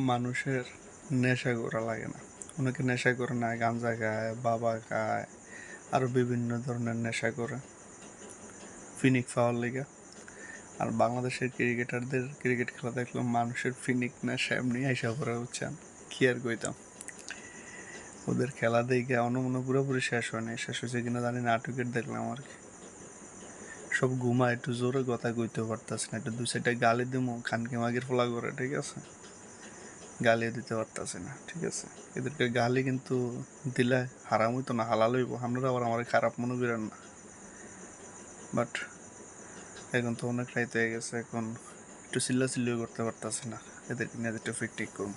মানুষের নেশা করা লাগে না। অনেকে নেশা করে না গাঞ্জা খায়, বাবা খায় আরও বিভিন্ন ধরনের নেশা করে। ফিনিক পাওয়ার লেগে। আর বাংলাদেশের ক্রিকেটারদের ক্রিকেট খেলা দেখলাম মানুষের ফিনিক নেশা এমনি আইসা পড়ে উঠছেন কি আর কইতাম? ওদের খেলা দেখে অনমনে পুরোপুরি শেষ হয়নি। শেষ হয়েছে কিনা জানি না দেখলাম আর কি। সব ঘুমা একটু জোরে কথা কইতে পারতাস না, একটু দু সাইডে গালি দিমু, খানকে মাগের ফোলা করে, ঠিক আছে? গালিও দিতে পারতাছে না, ঠিক আছে? এদেরকে গালি কিন্তু দিলে হারাম হইতো না, হালাল হইব। আপনারা আবার আমার খারাপ মনে করেন না। বাট এখন তো অনেক রাইতে হয়ে গেছে, এখন একটু চিল্লা চিল্লিও করতে পারতাছে না। এদেরকে নিয়ে একটু ফিট ঠিক করুন।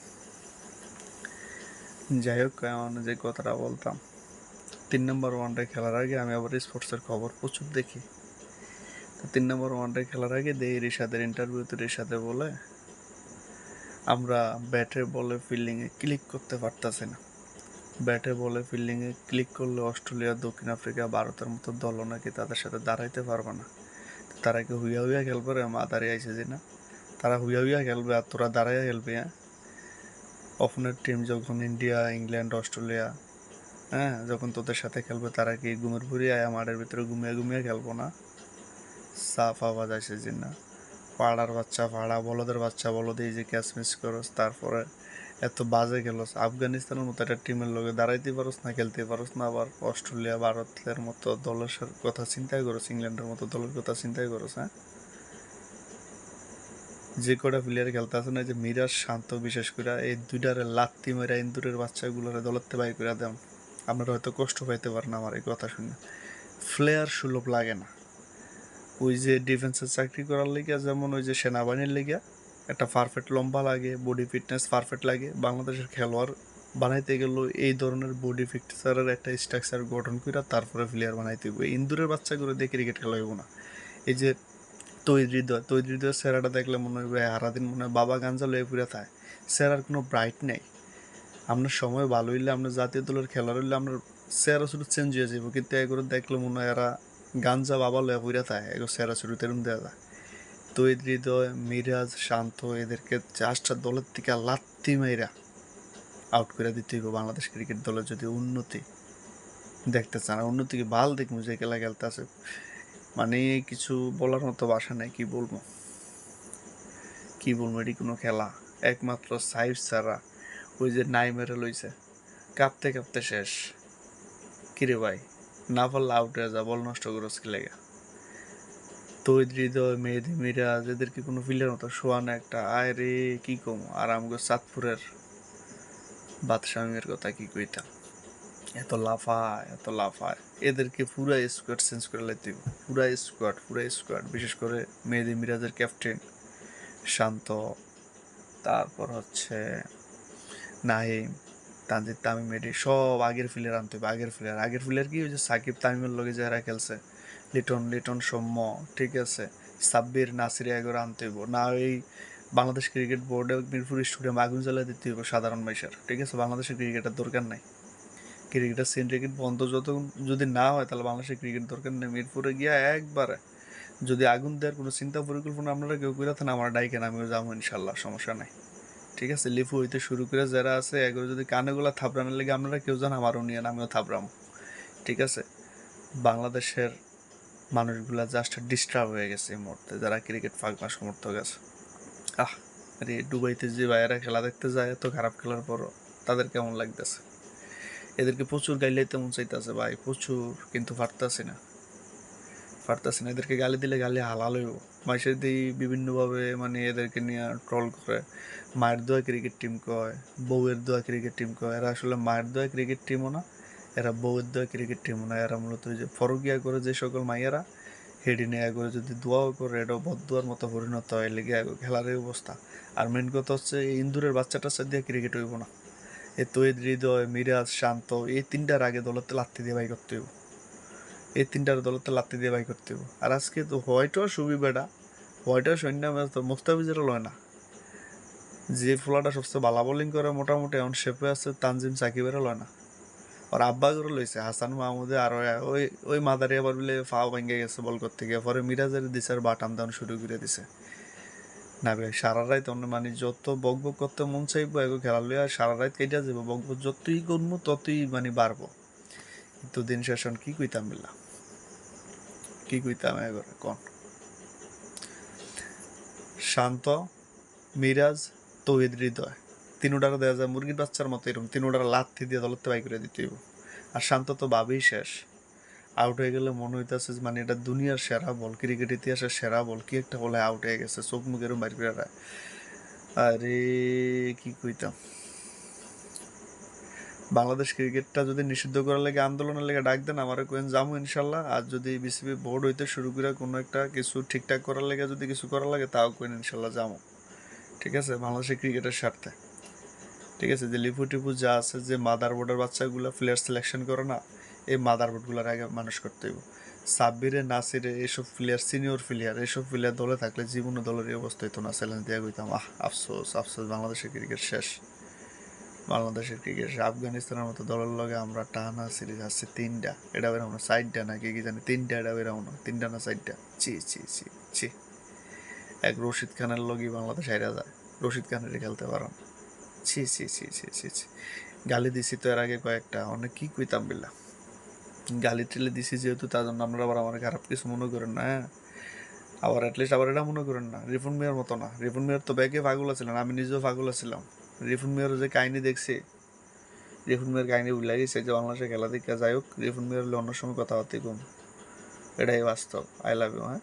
যাই হোক এমন যে কথাটা বলতাম, তিন নম্বর ওয়ানডে খেলার আগে আমি আবার স্পোর্টসের খবর প্রচুর দেখি। তিন নম্বর ওয়ানডে খেলার আগে দেই রিশাদের ইন্টারভিউতে রিশাদে বলে আমরা ব্যাটে বলে ফিল্ডিংয়ে ক্লিক করতে পারতাছি না। ব্যাটে বলে ফিল্ডিংয়ে ক্লিক করলে অস্ট্রেলিয়া, দক্ষিণ আফ্রিকা, ভারতের মতো দলও নাকি তাদের সাথে দাঁড়াইতে পারবে না। তারা কি হুইয়া হুইয়া খেলবে রে? মা, দাঁড়িয়ে আইছে যে না। তারা হুইয়া হুইয়া খেলবে আর তোরা দাঁড়াইয়া খেলবে হ্যাঁ? অপনের টিম যখন ইন্ডিয়া ইংল্যান্ড অস্ট্রেলিয়া হ্যাঁ? যখন তোদের সাথে খেলবে, তারা কি ঘুমের ভুরি আয়া মাঠের ভিতরে ঘুমিয়ে ঘুমিয়ে খেলব না? সাফ আওয়াজ আসে যে না। পাড়ার বাচ্চা, পাড়া বলদের বাচ্চা, বলদ এই যে ক্যাচ মিস করস, তারপরে এত বাজে খেলোস। আফগানিস্তানের মতো একটা টিমের লগে দাঁড়াইতে পারোস না, খেলতে পারোস না, আবার অস্ট্রেলিয়া, ভারতের মতো দলের কথা চিন্তাই করোস, ইংল্যান্ডের মতো দলের কথা চিন্তাই করোস হ্যাঁ? যে কটা প্লেয়ার খেলতে আছে না যে মিরাজ শান্ত বিশেষ করে, এই দুইটারে লাত্তি মেরা ইন্দুরের বাচ্চাগুলোরে দলতে বাই করে দেন। আপনারা হয়তো কষ্ট পাইতে পারেন আমার এই কথা শুনে। ফ্লেয়ার সুলভ লাগে না। ওই যে ডিফেন্সের চাকরি করার লেগে যেমন ওই যে সেনাবাহিনীর লেগে একটা পারফেক্ট লম্বা লাগে বডি ফিটনেস পারফেক্ট লাগে। বাংলাদেশের খেলোয়াড় বানাইতে গেল এই ধরনের বডি ফিটনেসের একটা স্ট্রাকচার গঠন করে তারপরে প্লেয়ার বানাইতে হবে ইন্দুরের বাচ্চাগুলো দিয়ে ক্রিকেট খেলা হইব না। এই যে তৈরি হৃদয় তৈরি হৃদয়ের সেরাটা দেখলে মনে হবে হারাদিন মনে হয় বাবা গাঞ্জা লয়ে পুরে থাকে সেরার কোনো ব্রাইট নেই। আপনার সময় ভালো হইলে আপনার জাতীয় দলের খেলার হইলে আপনার সেরা শুধু চেঞ্জ হয়ে যাব কিন্তু এগুলো দেখলে মনে হয় এরা গাঞ্জা বাবা লয়ে পুরে থাকে এগুলো সেরা শুরু তেরম দেওয়া যায়। তৈরি হৃদয়, মিরাজ, শান্ত, এদেরকে চাষটা দলের থেকে লাত্তি মেয়েরা আউট করে দিতে হইব বাংলাদেশ ক্রিকেট দলের যদি উন্নতি দেখতে চান, আর উন্নতিকে ভালো দেখব যে খেলা খেলতে আছে মানে কিছু বলার মতো বাসা নাই, কি বলব? কি বলব, এটি কোনো খেলা? একমাত্র সাইফ ছাড়া ওই যে নাই মেরে লইছে। কাঁপতে কাঁপতে শেষ। কিরে ভাই? না পারলে আউট হয়ে যা, বল নষ্ট করস কি লেগে? তৈদ হৃদয়, মেহেদি মিরাজ এদেরকে কোনো ফিল্ডের মতো শোয়ানো একটা, আয় রে, কী কম? আর আমগো চাঁদপুরের বাদশাহের কথা কি কইতাম? এত লাফায় এত লাফায়। এদেরকে পুরা স্কোয়াড চেঞ্জ করে লাইতে। পুরা স্কোয়াড পুরা স্কোয়াড বিশেষ করে মেহেদি মিরাজের ক্যাপ্টেন শান্ত। তারপর হচ্ছে নাহিম। তানজিদ তামিম এটি সব আগের প্লেয়ার আনতে হবে, আগের প্লেয়ার আগের প্লেয়ার কি ওই যে সাকিব তামিমের লগে যারা খেলছে? লিটন লিটন সৌম্য, ঠিক আছে? সাব্বির, নাসির এগুলো আনতে হইব। না ওই বাংলাদেশ ক্রিকেট বোর্ডে মিরপুর স্টেডিয়াম আগুন জ্বালিয়ে দিতে হইব সাধারণ মানুষের, ঠিক আছে? বাংলাদেশের ক্রিকেটের দরকার নাই। ক্রিকেটের সিন্ডিকেট বন্ধ যত যদি না হয়, তাহলে বাংলাদেশের ক্রিকেট দরকার নেই। মিরপুরে গিয়া একবারে যদি আগুন দেওয়ার কোনো চিন্তা, পরিকল্পনা আপনারা কেউ করে থাকেন, আমার ডাইকেন আমিও যাব ইনশাল্লাহ, সমস্যা নাই। ঠিক আছে, লিফু হইতে শুরু করে যারা আছে, এগুলো যদি কানেগুলা থাপড়ানোর লেগে আপনারা কেউ যান আমারও নিয়ে আমিও থাপড়াম। ঠিক আছে? বাংলাদেশের মানুষগুলা জাস্ট ডিস্টার্ব হয়ে গেছে এই মুহূর্তে, যারা ক্রিকেট পাগলা সমর্থক আছে। আহ, আরে, দুবাইতে যে ভাইয়েরা খেলা দেখতে যায়, এত খারাপ খেলার পরও তাদের কেমন লাগতেছে? এদেরকে প্রচুর গাইলে তেমন চাইতেছে ভাই, প্রচুর, কিন্তু পারতাছি না। পারতাছি না, এদেরকে গালি দিলে গালি হালাল হইব। মাসের দিয়ে বিভিন্নভাবে মানে এদেরকে নিয়ে ট্রল করে। মায়ের দোয়া ক্রিকেট টিম কয়, বউয়ের দোয়া ক্রিকেট টিম কয়। এরা আসলে মায়ের দোয়া ক্রিকেট টিমও না, এরা বউয়ের দোয়া ক্রিকেট টিমও না। এরা মূলত যে ফরকিয়া করে যে সকল মাইয়েরা, হেডি নেয়া করে যদি দোয়াও করে, এটাও বদুয়ার মতো পরিণত হয়, লেগে খেলার এই অবস্থা। আর মেন কথা হচ্ছে, এই ইন্দুরের বাচ্চাটার সাথে দিয়ে ক্রিকেট হইব না। এ তৈদ হৃদয়, মিরাজ, শান্ত, এই তিনটার আগে দলতে লাত্তি দিয়ে বাই করতে হইব। এই তিনটার দলতে লাত্তি দিয়ে বাই করতে হইব। আর আজকে তো হোয়াইটও সুবি বেটা। হোয়াইটও সৈন্য তো মুস্তাফিজেরও লয় না। যে ফোলাটা সবচেয়ে ভালো বোলিং করে মোটামুটি এখন শেপে আছে তানজিম সাকিবেরও লয় না। আর আব্বা করে লইছে, হাসান মাহমুদে আর ওই ওই মাদারি আবার বলে ফাও ভেঙে গেছে বল করতে গিয়ে। পরে মিরাজের দিছে বাটাম দান শুরু করে দিছে। না ভাই, সারা রাত অন্য মানে যত বক বক করতে মন চাইব এগো খেলা লইয়া সারা রাত কেটে যাব বক বক যতই করব ততই মানে বাড়বো। কিন্তু দিন শেষ হন কি কইতাম বিল্লা কি কইতাম এগোরে কোন? শান্ত, মিরাজ, তৌহিদ হৃদয়। তিনোটার দেওয়া যায়, মুরগির বাচ্চার মতো এরকম। তিনোটার লাথি দিয়ে দলতে বাই করে দিতে হইব। আর শান্ত তো ভাবেই শেষ। আউট হয়ে গেলে মনে হইতেছে মানে এটা দুনিয়ার সেরা বল, ক্রিকেট ইতিহাসের সেরা বল। কি একটা বলে আউট হয়ে গেছে, চোখ মুখের বাইর করে আরে, কি কইতাম? বাংলাদেশ ক্রিকেটটা যদি নিষিদ্ধ করার লেগে আন্দোলনের লেগে ডাক দেন আমারে কোয়েন যাব ইনশাল্লাহ। আর যদি বিসিবি বোর্ড হইতে শুরু করে কোনো একটা কিছু ঠিকঠাক করার লেগে যদি কিছু করার লাগে, তাও কোয়েন ইনশাল্লাহ যাব। ঠিক আছে? বাংলাদেশের ক্রিকেটের স্বার্থে। ঠিক আছে? যে লিপু টিপু যা আছে, যে মাদার বোর্ডের বাচ্চাগুলো প্লেয়ার সিলেকশন করে না, এই মাদার বোর্ডগুলোর আগে মানুষ করতে হইব। সাব্বিরে, নাসিরে এইসব প্লেয়ার সিনিয়র প্লেয়ার এইসব প্লেয়ার দলে থাকলে জীবনে দলের অবস্থা হইতো না। চ্যালেঞ্জ দেওয়া কইতাম, আহ, আফসোস আফসোস, বাংলাদেশের ক্রিকেট শেষ। বাংলাদেশের ক্রিকেট আফগানিস্তানের মতো দলের লগে আমরা টানা সিরিজ আছে তিনটা। এটা বেরাম না সাইডটা না কি কি জানি? তিনটা এটা বেরাম না, তিনটা না সাইডটা ছি চি ছি চি এক রশিদ খানের লগই বাংলাদেশ হাইরা যায়। রশিদ খানের খেলতে পারো না। ছি ছি ছি ছি ছি ছি। গালি দিছি তো এর আগে কয়েকটা, অনেক কি কইতাম বিল্লা। গালি টেলে দিছি যেহেতু, তার জন্য আপনারা আবার আমার খারাপ কিছু মনে করেন না হ্যাঁ? আবার অ্যাটলিস্ট আবার এটা মনে করেন না। রিফুন মিয়ার মতো না। রিফুন মিয়ার তো ব্যাগে পাগল ছিলেন আমি নিজেও পাগল ছিলাম রিফুন মিয়ার যে কাহিনী দেখছে, রিফুন মিয়ার কাহিনী ভুলে গেছে, যে বাংলাদেশে খেলা দেখা যাই হোক, রিফুন মিয়ার অন্য সময় কথাবার্তা কম এটাই বাস্তব আই লাভ ইউ হ্যাঁ?